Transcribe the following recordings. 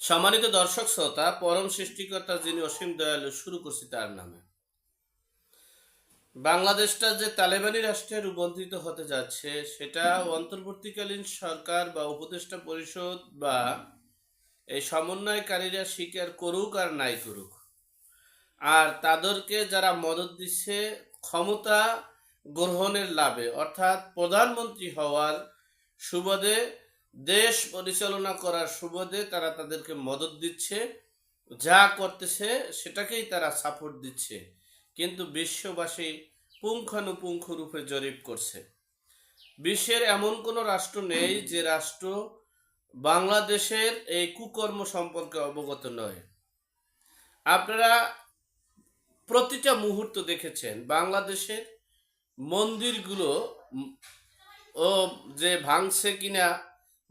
সম্মানিত দর্শক শ্রোতা, পরম সৃষ্টিকর্তা যিনি অসীম দয়ালু, শুরু করছি তার নামে। বাংলাদেশটা যে তালেবানি রাষ্ট্রে রূপান্তরিত হতে যাচ্ছে, সেটা অন্তর্বর্তীকালীন সরকার বা উপদেষ্টা পরিষদ বা এই সমন্বয়কারীরা স্বীকার করুক আর নাই করুক। আর তাদেরকে যারা মদত দিচ্ছে, ক্ষমতা গ্রহণের লাভে, অর্থাৎ প্রধানমন্ত্রী হওয়ার সুবাদে দেশ পরিচালনা করার সুবাদে তারা তাদেরকে মদত দিচ্ছে, যা করতেছে সেটাকেই তারা সাপোর্ট দিচ্ছে, কিন্তু বিশ্ববাসী পুঙ্খানুপুঙ্খ রূপে জরিপ করছে। বিশ্বের এমন কোনো রাষ্ট্র নেই যে রাষ্ট্র বাংলাদেশের এই কুকর্ম সম্পর্কে অবগত নয়। আপনারা প্রতিটা মুহূর্ত দেখেছেন, বাংলাদেশের মন্দিরগুলো ও যে ভাঙছে কিনা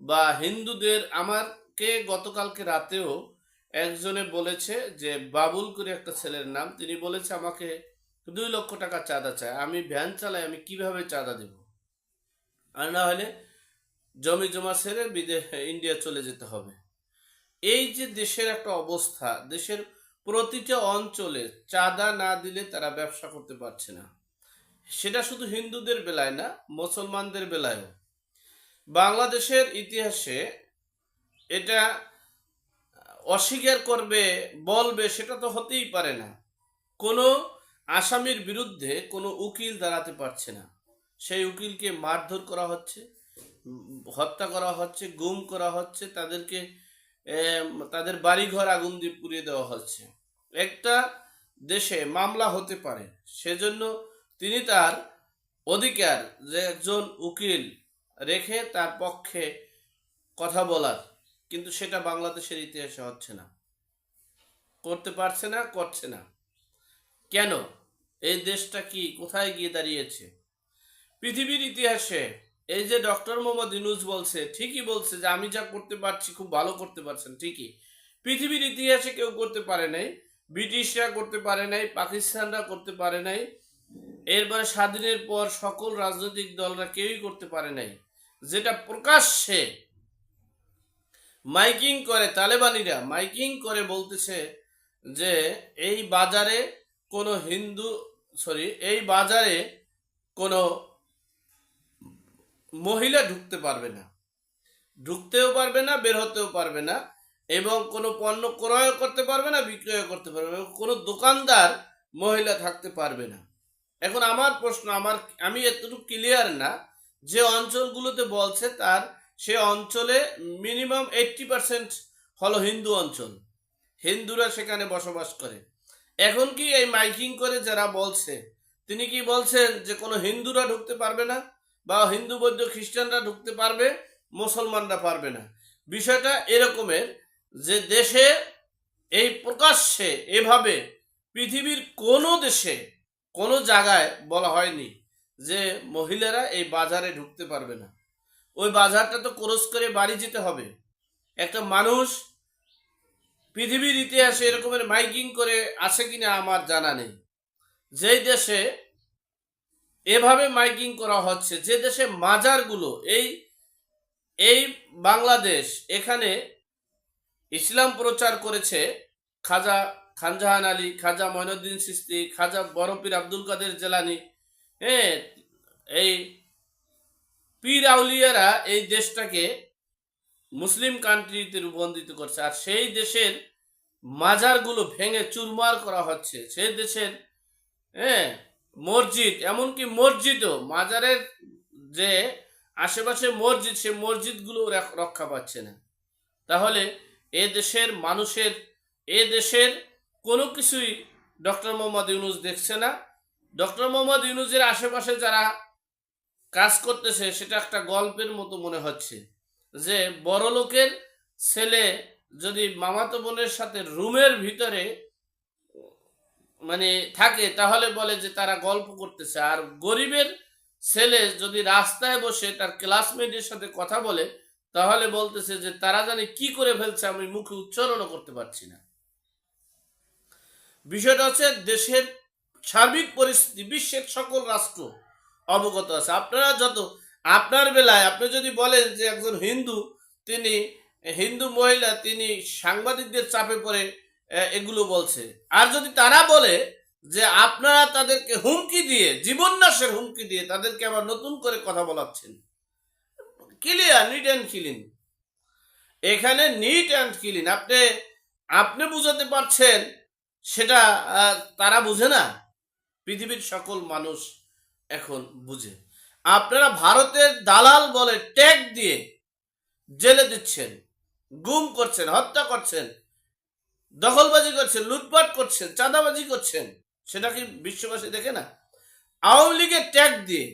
বা হিন্দুদের আমাকে গতকালকে রাতেও একজনে বলেছে যে বাবুল করে একটা ছেলের নাম। তিনি বলেছে, আমাকে দুই লক্ষ টাকা চাঁদা চায় আমি ভ্যান চালাই, আমি কীভাবে চাঁদা দেব? আর না হলে জমি জমা ছেড়ে বিদেশ, ইন্ডিয়া চলে যেতে হবে। এই যে দেশের একটা অবস্থা, দেশের প্রতিটা অঞ্চলে চাঁদা না দিলে তারা ব্যবসা করতে পারছে না। সেটা শুধু হিন্দুদের বেলায় না, মুসলমানদের বেলায়ও। বাংলাদেশের ইতিহাসে এটা অস্বীকার করবে, বলবে, সেটা তো হতেই পারে না। কোনো আসামির বিরুদ্ধে কোনো উকিল দাঁড়াতে পারছে না। সেই উকিলকে মারধর করা হচ্ছে, হত্যা করা হচ্ছে, গুম করা হচ্ছে, তাদেরকে তাদের বাড়িঘর আগুন দিয়ে পুড়িয়ে দেওয়া হচ্ছে। একটা দেশে মামলা হতে পারে, সেজন্য তিনি তার অধিকার যে একজন উকিল রেখে তার পক্ষে কথা বলার। কিন্তু সেটা বাংলাদেশের ইতিহাসে হচ্ছে না। করতে পারছে না, করছে না। কেন? এই দেশটা কি কোথায় গিয়ে দাঁড়িয়েছে? পৃথিবীর ইতিহাসে এই যে ডক্টর মোহাম্মদ ইনুস বলছে, ঠিকই বলছে যে আমি যা করতে পারছি খুব ভালো করতে পারছেন, ঠিকই। পৃথিবীর ইতিহাসে কেউ করতে পারে নাই, ব্রিটিশরা করতে পারে নাই, পাকিস্তানরা করতে পারে নাই। এরপরে স্বাধীনের পর সকল রাজনৈতিক দলরা কেউই করতে পারে নাই। যেটা প্রকাশ্যে মাইকিং করে তালেবানিরা, মাইকিং করে বলতেছে যে এই বাজারে কোনো হিন্দু সরি এই বাজারে কোনো মহিলা ঢুকতে পারবে না। ঢুকতেও পারবে না, বের হতেও পারবে না এবং কোনো পণ্য ক্রয় করতে পারবে না, বিক্রয় করতে পারবে না কোনো দোকানদার মহিলা থাকতে পারবে না। এখন আমার প্রশ্ন, আমার, আমি এতটুকু ক্লিয়ার না যে অঞ্চলগুলোতে বলছে তার, সে অঞ্চলে মিনিমাম এইট্টি পার্সেন্ট হলো হিন্দু অঞ্চল। হিন্দুরা সেখানে বসবাস করে। এখন কি এই মাইকিং করে যারা বলছে, তিনি কি বলছেন যে কোনো হিন্দুরা ঢুকতে পারবে না বা হিন্দু, বৌদ্ধ, খ্রিস্টানরা ঢুকতে পারবে, মুসলমানরা পারবে না? বিষয়টা এরকমের যে দেশে এই প্রকাশ্যে এভাবে পৃথিবীর কোনো দেশে কোনো জায়গায় বলা হয়নি। যে মহিলারা এই বাজারে ঢুকতে পারবে না। ওই বাজারটা তো ক্রস করে বাড়ি যেতে হবে। একটা মানুষ পৃথিবীর ইতিহাসে এরকমের মাইকিং করে আছে কিনা আমার জানা নেই। যেই দেশে এভাবে মাইকিং করা হচ্ছে, যে দেশে মাজারগুলো, এই এই বাংলাদেশ এখানে ইসলাম প্রচার করেছে, খাজা খানজাহান আলী, খাজা মঈনুদ্দিন সিস্তি, খাজা বরফির আব্দুল কাদের জেলানি হ্যাঁ এই পীর আউলিয়ারা এই দেশটাকে মুসলিম কান্ট্রিতে রূপান্তরিত করছে। আর সেই দেশের মাজারগুলো ভেঙে চুরমার করা হচ্ছে। সেই দেশের হ্যাঁ মসজিদ, এমনকি মসজিদও, মাজারের যে আশেপাশে মসজিদ, সে মসজিদগুলো রক্ষা পাচ্ছে না। তাহলে এ দেশের মানুষের, এ দেশের কোনো কিছুই ডক্টর মোহাম্মদ ইউনুস দেখছে না। ডক্টর মোহাম্মদ ইউনুজের আশেপাশে যারা কাজ করতেছে, সেটা একটা গল্পের মতো মনে হচ্ছে যে বড় লোকের ছেলে যদি মামাতো বোনের সাথে রুমের ভিতরে মানে থাকে, তাহলে বলে যে তারা গল্প করতেছে। আর গরিবের ছেলে যদি রাস্তায় বসে তার ক্লাসমেটের সাথে কথা বলে, তাহলে বলতেছে যে তারা জানে কি করে ফেলছে, আমি মুখে উচ্চারণও করতে পারছি না। বিষয়টা হচ্ছে দেশের সার্বিক পরিস্থিতি, বিশ্বের সকল রাষ্ট্র অবগত আছে। আপনারা যত, আপনার বেলায় আপনি যদি বলেন যে একজন হিন্দু, তিনি, হিন্দু মহিলা, তিনি সাংবাদিকদের চাপে পড়ে এগুলো বলছে। আর যদি তারা বলে যে আপনারা তাদেরকে হুমকি দিয়ে, জীবননাশের হুমকি দিয়ে তাদেরকে আবার নতুন করে কথা বলাচ্ছেন ক্লিয়ার নিট অ্যান্ড ক্লিন এখানে নিট অ্যান্ড ক্লিন আপনি আপনি বুঝাতে পারছেন, সেটা তারা বুঝে না। পৃথিবীর সকল মানুষ এখন বুঝে। আপনারা ভারতের দালাল বলে ট্যাগ দিয়ে জেলে দিচ্ছেন, গুম করছেন, হত্যা করছেন, দখলবাজি করছেন, লুটপাট করছেন, চাঁদাবাজি করছেন, সেটা কি বিশ্ববাসী দেখে না? আওয়ামী লীগের ট্যাগ দিয়ে,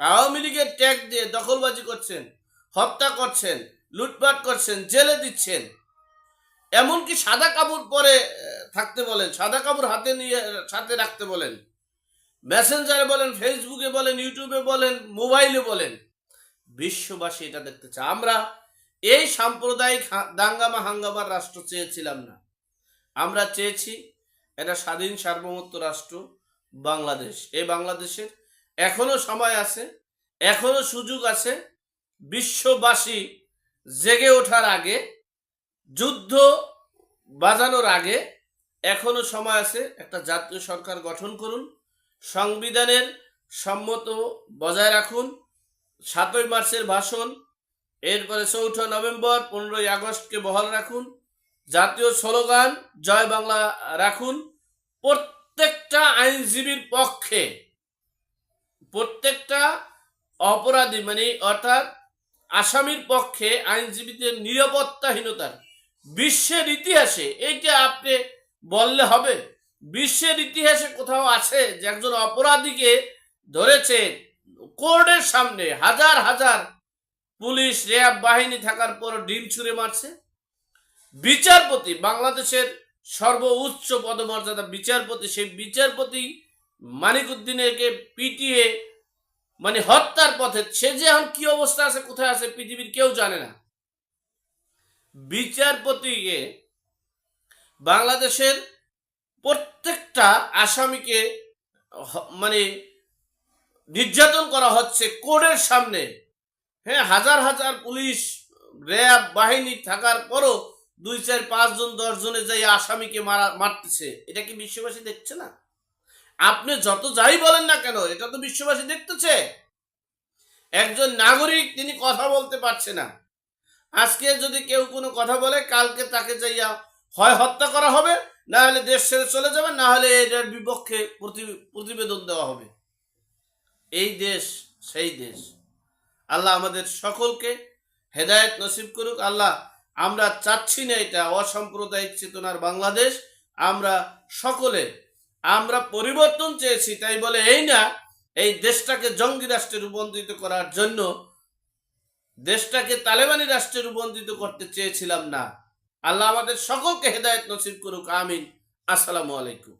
আওয়ামী লীগের ট্যাগ দিয়ে দখলবাজি করছেন, হত্যা করছেন, লুটপাট করছেন, জেলে দিচ্ছেন এমনকি সাদা কাপড় পরে থাকতে বলেন, সাদা কাপড় হাতে নিয়ে সাথে রাখতে বলেন। মেসেঞ্জারে বলেন, ফেসবুকে বলেন, ইউটিউবে বলেন, মোবাইলে বলেন, বিশ্ববাসী এটা দেখতে চায়। আমরা এই সাম্প্রদায়িক দাঙ্গামা হাঙ্গামার রাষ্ট্র চেয়েছিলাম না। আমরা চেয়েছি এটা স্বাধীন সার্বভৌমত্ব রাষ্ট্র, বাংলাদেশ। এই বাংলাদেশের এখনও সময় আছে, এখনও সুযোগ আছে, বিশ্ববাসী জেগে ওঠার আগে যুদ্ধ বাজানোর আগে এখনও সময় আছে একটা জাতীয় সরকার গঠন করুন, সংবিধানের সম্মত বজায় রাখুন, সাতই মার্চের ভাষণ, এরপরে চৌঠা নভেম্বর, পনেরোই আগস্টকে বহাল রাখুন, জাতীয় স্লোগান, জয় বাংলা রাখুন, প্রত্যেকটা আইনজীবীর পক্ষে প্রত্যেকটা অপরাধী মানে অর্থাৎ আসামির পক্ষে আইনজীবীদের নিরাপত্তাহীনতার বিশ্বের ইতিহাসে এইটা আপনি বললে হবে, বিশ্বের ইতিহাসে কোথাও আছে যে একজন অপরাধীকে ধরেছে কোর্টের সামনে হাজার হাজার পুলিশ, র্যাব বাহিনী থাকার পর ডিম ছুঁড়ে মারছে। বিচারপতি, বাংলাদেশের সর্বোচ্চ পদমর্যাদা বিচারপতি, সেই বিচারপতি মানিকুদ্দিনকে পিটিয়ে মানে হত্যার পথে সে যে এখন কি অবস্থা আছে, কোথায় আছে, পৃথিবীর কেউ জানে না। বিচারপতিকে বাংলাদেশের প্রত্যেকটা আসামিকে মানে নির্যাতন করা হচ্ছে কোর্টের সামনে। হ্যাঁ হাজার হাজার পুলিশ র্যাব বাহিনী থাকার পরও দুই, চার পাঁচজন দশ জনে যাই আসামিকে মারা, মারতেছে, এটা কি বিশ্ববাসী দেখছে না? আপনি যত যাই বলেন না কেন, এটা তো বিশ্ববাসী দেখতেছে। একজন নাগরিক, তিনি কথা বলতে পারছে না। আজকে যদি কেউ কোনো কথা বলে, কালকে তাকে যাইয়া হয় হত্যা করা হবে, না হলে দেশ ছেড়ে চলে যাবে, না হলে এটার বিপক্ষে প্রতি- প্রতিবেদন দেওয়া হবে। এই দেশ, সেই দেশ। আল্লাহ আমাদের সকলকে হেদায়েত নসিব করুক। আল্লাহ, আমরা চাচ্ছি না এটা অসাম্প্রদায়িক চেতনার বাংলাদেশ। আমরা সকলে, আমরা পরিবর্তন চেয়েছি, তাই বলে এই না, এই দেশটাকে জঙ্গি রাষ্ট্রে রূপান্তরিত করার জন্য দেশটাকে তালেবানি রাষ্ট্রে রূপান্তরিত করতে চেয়েছিলাম না। আল্লাহ আমাদের সকলকে হেদায়ত নসিব করুক, আমিন। আসসালামু আলাইকুম।